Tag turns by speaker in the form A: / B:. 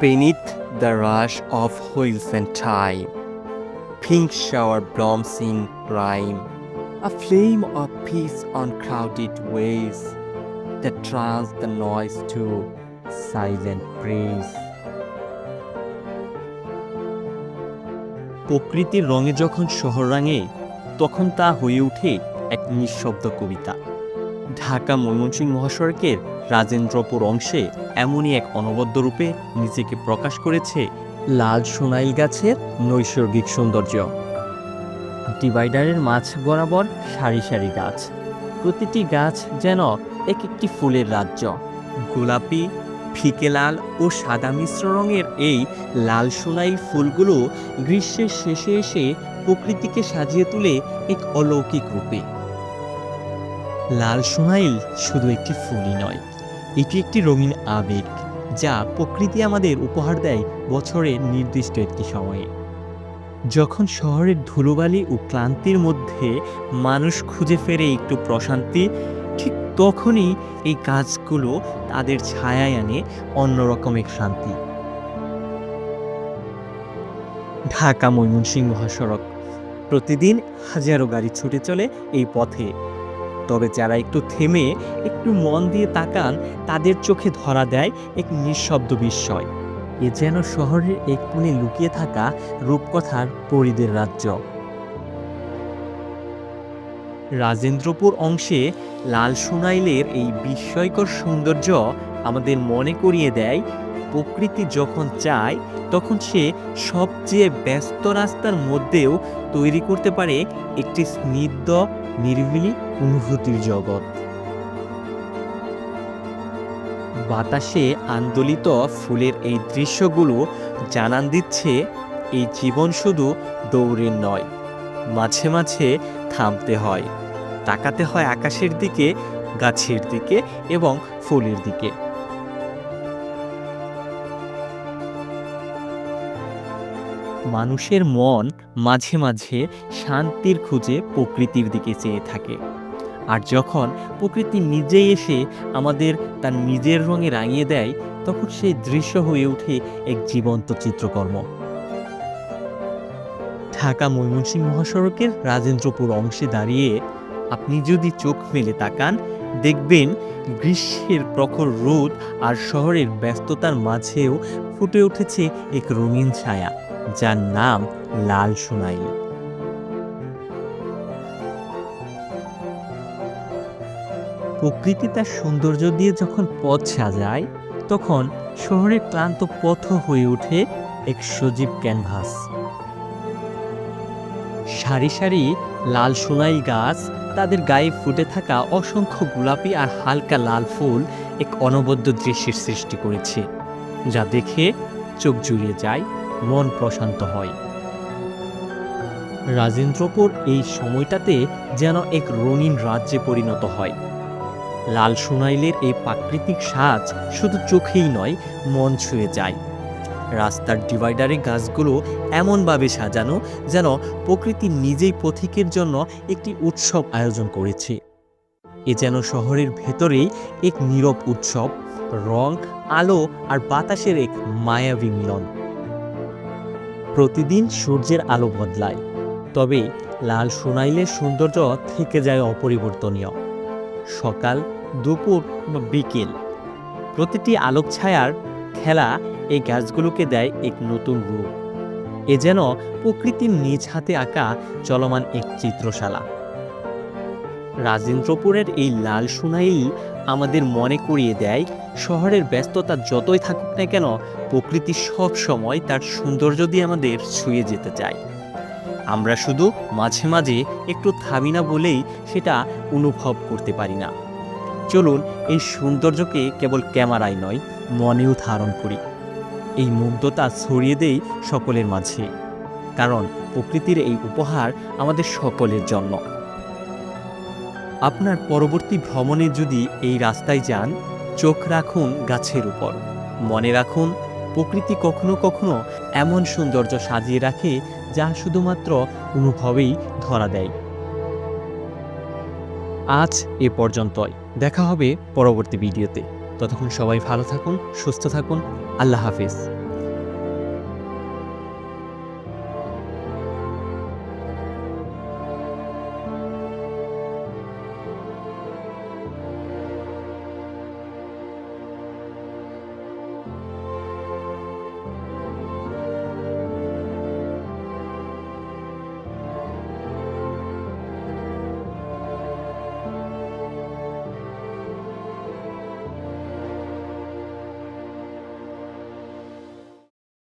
A: Beneath the rush of wheels and time, pink shower blooms in rhyme, a flame of peace on crowded ways that drowns the noise to silent praise. প্রকৃতির রঙে যখন শহর রাঙে তখন তা হয়ে ওঠে এক নিঃশব্দ কবিতা ঢাকা ময়মনসিংহ মহাসড়কের রাজেন্দ্রপুর অংশে এমনই এক অনবদ্য রূপে নিজেকে প্রকাশ করেছে লাল সোনাইল গাছের নৈসর্গিক সৌন্দর্য। ডিভাইডারের মাঝ বরাবর সারি সারি গাছ। প্রতিটি গাছ যেন এক একটি ফুলের রাজ্য। গোলাপি, ফিকে লাল ও সাদা মিশ্র রঙের এই লাল সোনাইল ফুলগুলো গ্রীষ্মের শেষে এসে প্রকৃতিকে সাজিয়ে তুলে এক অলৌকিক রূপে। লাল সোনাইল শুধু একটি ফুলই নয়, এটি একটি রঙিন আবেগ যা প্রকৃতি আমাদের উপহার দেয় বছরের নির্দিষ্ট একটি সময়ে। যখন শহরের ধুলোবালি ও ক্লান্তির মধ্যে মানুষ খুঁজে ফেরে একটু প্রশান্তি, ঠিক তখনই এই কাজগুলো তাদের ছায়ায় আনে অন্যরকম এক শান্তি। ঢাকা ময়মনসিংহ মহাসড়ক প্রতিদিন হাজারো গাড়ি ছুটে চলে এই পথে। তবে যারা একটু থেমে, একটু মন দিয়ে তাকান, তাদের চোখে ধরা দেয় এক নিঃশব্দ বিস্ময়। এ যেন শহরের এক কোণে লুকিয়ে থাকা রূপকথার পরিদের রাজ্য। রাজেন্দ্রপুর অংশে লাল সোনাইলের এই বিস্ময়কর সৌন্দর্য আমাদের মনে করিয়ে দেয়, প্রকৃতি যখন চায়, তখন সে সবচেয়ে ব্যস্ত রাস্তার মধ্যেও তৈরি করতে পারে একটি স্নিগ্ধ, নিরিবিলি অনুভূতির জগৎ। বাতাসে আন্দোলিত ফুলের এই দৃশ্যগুলো জানান দিচ্ছে, এই জীবন শুধু দৌড়ের নয়, মাঝে মাঝে থামতে হয়, তাকাতে হয় আকাশের দিকে, গাছের দিকে এবং ফুলের দিকে। মানুষের মন মাঝে মাঝে শান্তির খুঁজে প্রকৃতির দিকে চেয়ে থাকে। আর যখন প্রকৃতি নিজেই এসে আমাদের তার নিজের রঙে রাঙিয়ে দেয়, তখন সেই দৃশ্য হয়ে ওঠে এক জীবন্ত চিত্রকর্ম। ঢাকা ময়মনসিংহ মহাসড়কের রাজেন্দ্রপুর অংশে দাঁড়িয়ে আপনি যদি চোখ মেলে তাকান, দেখবেন গ্রীষ্মের প্রখর রোদ আর শহরের ব্যস্ততার মাঝেও ফুটে উঠেছে এক রঙিন ছায়া, যার নাম লাল সোনাই প্রকৃতি তার সৌন্দর্য দিয়ে যখন পথ সাজায়, তখন শহরের ক্লান্ত পথ হয়ে ওঠে এক সজীব ক্যানভাস। সারি সারি লাল সোনাই গাছ, তাদের গায়ে ফুটে থাকা অসংখ্য গোলাপি আর হালকা লাল ফুল এক অনবদ্য দৃশ্যের সৃষ্টি করেছে, যা দেখে চোখ জুড়িয়ে যায়, মন প্রশান্ত হয়। রাজেন্দ্রপুর এই সময়টাতে যেন এক রঙিন রাজ্যে পরিণত হয়। লাল সোনাইলের এই প্রাকৃতিক সাজ শুধু চোখেই নয়, মন ছুঁয়ে যায়। রাস্তার ডিভাইডারে গাছগুলো এমনভাবে সাজানো যেন প্রকৃতি নিজেই পথিকের জন্য একটি উৎসব আয়োজন করেছে। এ যেন শহরের ভেতরেই এক নীরব উৎসব, রং, আলো আর বাতাসের এক মায়াবী মিলন। প্রতিদিন সূর্যের আলো বদলায়, তবে লাল সোনাইলের সৌন্দর্য থেকে যায় অপরিবর্তনীয়। সকাল, দুপুর বা বিকেল। প্রতিটি আলোক ছায়ার খেলা এই গাছগুলোকে দেয় এক নতুন রূপ। এ যেন প্রকৃতির নিজ হাতে আঁকা চলমান এক চিত্রশালা। রাজেন্দ্রপুরের এই লাল সোনাইল আমাদের মনে করিয়ে দেয়, শহরের ব্যস্ততা যতই থাকুক না কেন, প্রকৃতি সব সময় তার সৌন্দর্য দিয়ে আমাদের ছুঁয়ে যেতে চায়। আমরা শুধু মাঝে মাঝে একটু থামি না বলেই সেটা অনুভব করতে পারি না। চলুন, এই সৌন্দর্যকে কেবল ক্যামেরায় নয়, মনেও ধারণ করি। এই মুগ্ধতা ছড়িয়ে দেই সকলের মাঝে, কারণ প্রকৃতির এই উপহার আমাদের সকলের জন্য। আপনার পরবর্তী ভ্রমণে যদি এই রাস্তায় যান, চোখ রাখুন গাছের উপর, মনে রাখুন প্রকৃতি কখনো কখনো এমন সৌন্দর্য সাজিয়ে রাখে যা শুধুমাত্র অনুভবেই ধরা দেয়। আজ এ পর্যন্তই। দেখা হবে পরবর্তী ভিডিওতে। ততক্ষণ সবাই ভালো থাকুন, সুস্থ থাকুন। আল্লাহ হাফিজ।